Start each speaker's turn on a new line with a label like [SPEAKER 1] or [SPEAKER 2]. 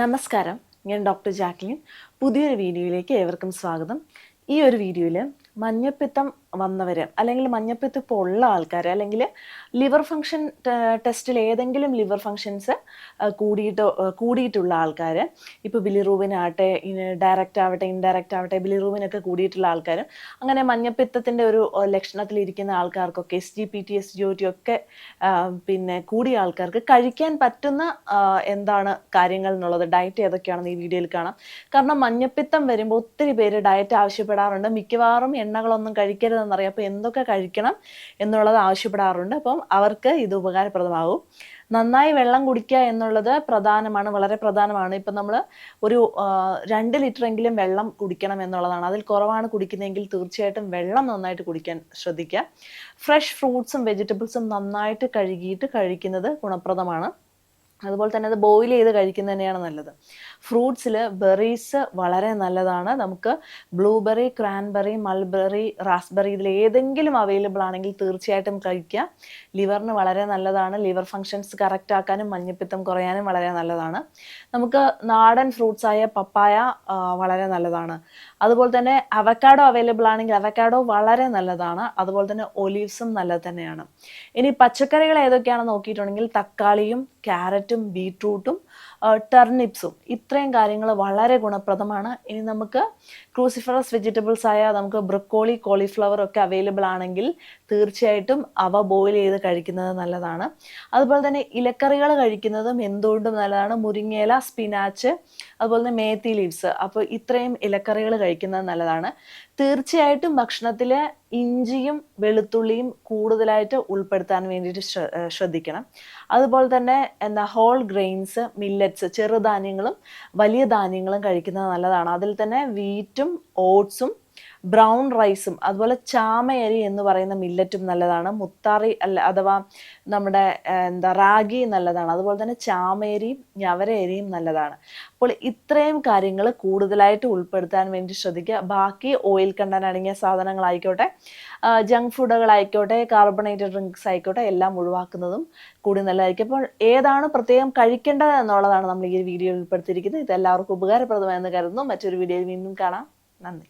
[SPEAKER 1] നമസ്കാരം. ഞാൻ doctor Jacqueline. പുതിയൊരു വീഡിയോയിലേക്ക് ഏവർക്കും സ്വാഗതം. ഈ ഒരു വീഡിയോയിൽ മഞ്ഞപ്പിത്തം വന്നവർ അല്ലെങ്കിൽ മഞ്ഞപ്പിത്തം ഇപ്പോൾ ഉള്ള ആൾക്കാർ അല്ലെങ്കിൽ ലിവർ ഫങ്ഷൻ ടെസ്റ്റിൽ ഏതെങ്കിലും ലിവർ ഫങ്ഷൻസ് കൂടിയിട്ട് കൂടിയിട്ടുള്ള ആൾക്കാർ ഇപ്പോൾ ബിലിറൂബിനാകട്ടെ ഡയറക്റ്റ് ആവട്ടെ ഇൻഡയറക്റ്റ് ആവട്ടെ ബിലിറൂബിനൊക്കെ കൂടിയിട്ടുള്ള ആൾക്കാർ അങ്ങനെ മഞ്ഞപ്പിത്തത്തിന്റെ ഒരു ലക്ഷണത്തിലിരിക്കുന്ന ആൾക്കാർക്കൊക്കെ S G P T S G O T ഒക്കെ പിന്നെ കൂടിയ ആൾക്കാർക്ക് കഴിക്കാൻ പറ്റുന്ന എന്താണ് കാര്യങ്ങൾ എന്നുള്ളത് ഡയറ്റ് ഏതൊക്കെയാണെന്ന് ഈ വീഡിയോയിൽ കാണാം. കാരണം മഞ്ഞപ്പിത്തം വരുമ്പോൾ ഒത്തിരി പേര് ഡയറ്റ് ആവശ്യപ്പെടാറുണ്ട്. മിക്കവാറും എണ്ണകളൊന്നും കഴിക്കരുതെന്നറിയാം അപ്പോൾ എന്തൊക്കെ കഴിക്കണം എന്നുള്ളത് ആവശ്യപ്പെടാറുണ്ട്. അപ്പം അവർക്ക് ഇത് ഉപകാരപ്രദമാകും. നന്നായി വെള്ളം കുടിക്കുക എന്നുള്ളത് പ്രധാനമാണ് വളരെ പ്രധാനമാണ്. ഇപ്പം നമ്മൾ ഒരു രണ്ട് ലിറ്ററെങ്കിലും വെള്ളം കുടിക്കണം എന്നുള്ളതാണ്. അതിൽ കുറവാണ് കുടിക്കുന്നതെങ്കിൽ തീർച്ചയായിട്ടും വെള്ളം നന്നായിട്ട് കുടിക്കാൻ ശ്രദ്ധിക്കുക. ഫ്രഷ് ഫ്രൂട്ട്സും വെജിറ്റബിൾസും നന്നായിട്ട് കഴുകിയിട്ട് കഴിക്കുന്നത് ഗുണപ്രദമാണ്. അതുപോലെ തന്നെ അത് ബോയിൽ ചെയ്ത് കഴിക്കുന്നത് തന്നെയാണ് നല്ലത്. ഫ്രൂട്ട്സിൽ ബെറീസ് വളരെ നല്ലതാണ്. നമുക്ക് ബ്ലൂബെറി ക്രാൻബെറി മൾബെറി റാസ്ബെറി ഇതിൽ ഏതെങ്കിലും അവൈലബിൾ ആണെങ്കിൽ തീർച്ചയായിട്ടും കഴിക്കുക. ലിവറിന് വളരെ നല്ലതാണ്. ലിവർ ഫങ്ഷൻസ് കറക്റ്റ് ആക്കാനും മഞ്ഞപ്പിത്തം കുറയാനും വളരെ നല്ലതാണ്. നമുക്ക് നാടൻ ഫ്രൂട്ട്സായ പപ്പായ വളരെ നല്ലതാണ്. അതുപോലെ തന്നെ അവക്കാഡോ അവൈലബിൾ ആണെങ്കിൽ അവക്കാഡോ വളരെ നല്ലതാണ്. അതുപോലെ തന്നെ ഒലീവ്സും നല്ലത് തന്നെയാണ്. ഇനി പച്ചക്കറികൾ ഏതൊക്കെയാണെന്ന് നോക്കിയിട്ടുണ്ടെങ്കിൽ തക്കാളിയും ക്യാരറ്റും ബീട്രൂട്ടും ടെർണിപ്സും ഇത്രയും കാര്യങ്ങൾ വളരെ ഗുണപ്രദമാണ്. ഇനി നമുക്ക് ക്രൂസിഫറസ് വെജിറ്റബിൾസ് ആയ നമുക്ക് ബ്രക്കോളി കോളിഫ്ലവർ ഒക്കെ അവൈലബിൾ ആണെങ്കിൽ തീർച്ചയായിട്ടും അവ ബോയിൽ ചെയ്ത് കഴിക്കുന്നത് നല്ലതാണ്. അതുപോലെ തന്നെ ഇലക്കറികൾ കഴിക്കുന്നതും എന്തുകൊണ്ടും നല്ലതാണ്. മുരിങ്ങേല സ്പിനാച്ച് അതുപോലെ തന്നെ മേത്തി ലീവ്സ് അപ്പോൾ ഇത്രയും ഇലക്കറികൾ കഴിക്കുന്നത് നല്ലതാണ്. തീർച്ചയായിട്ടും ഭക്ഷണത്തിൽ ഇഞ്ചിയും വെളുത്തുള്ളിയും കൂടുതലായിട്ട് ഉൾപ്പെടുത്താൻ വേണ്ടിയിട്ട് ശ്രദ്ധിക്കണം. അതുപോലെ തന്നെ എന്താ ഹോൾ ഗ്രെയിൻസ് മില്ലറ്റ്സ് ചെറുധാന്യങ്ങളും വലിയ ധാന്യങ്ങളും കഴിക്കുന്നത് നല്ലതാണ്. അതിൽ തന്നെ വീറ്റും ഓട്സും ബ്രൗൺ റൈസും അതുപോലെ ചാമയരി എന്ന് പറയുന്ന മില്ലറ്റും നല്ലതാണ്. മുത്താറി അല്ല അഥവാ നമ്മുടെ എന്താ റാഗി നല്ലതാണ്. അതുപോലെ തന്നെ ചാമയരിയും ഞവരയരിയും നല്ലതാണ്. അപ്പോൾ ഇത്രയും കാര്യങ്ങൾ കൂടുതലായിട്ട് ഉൾപ്പെടുത്താൻ വേണ്ടി ശ്രദ്ധിക്കുക. ബാക്കി ഓയിൽ കണ്ടന്റ് അടങ്ങിയ സാധനങ്ങളായിക്കോട്ടെ ജങ്ക് ഫുഡുകളായിക്കോട്ടെ കാർബണേറ്റഡ് ഡ്രിങ്ക്സ് ആയിക്കോട്ടെ എല്ലാം ഒഴിവാക്കുന്നതും കൂടി നല്ലതായിരിക്കും. അപ്പോൾ ഏതാണ് പ്രത്യേകം കഴിക്കേണ്ടത് എന്നുള്ളതാണ് നമ്മൾ ഈ വീഡിയോയിൽ ഉൾപ്പെടുത്തിയിരിക്കുന്നത്. ഇത് എല്ലാവർക്കും ഉപകാരപ്രദമായെന്ന് കരുതുന്നു. മറ്റൊരു വീഡിയോയിൽ വീണ്ടും കാണാം. നന്ദി.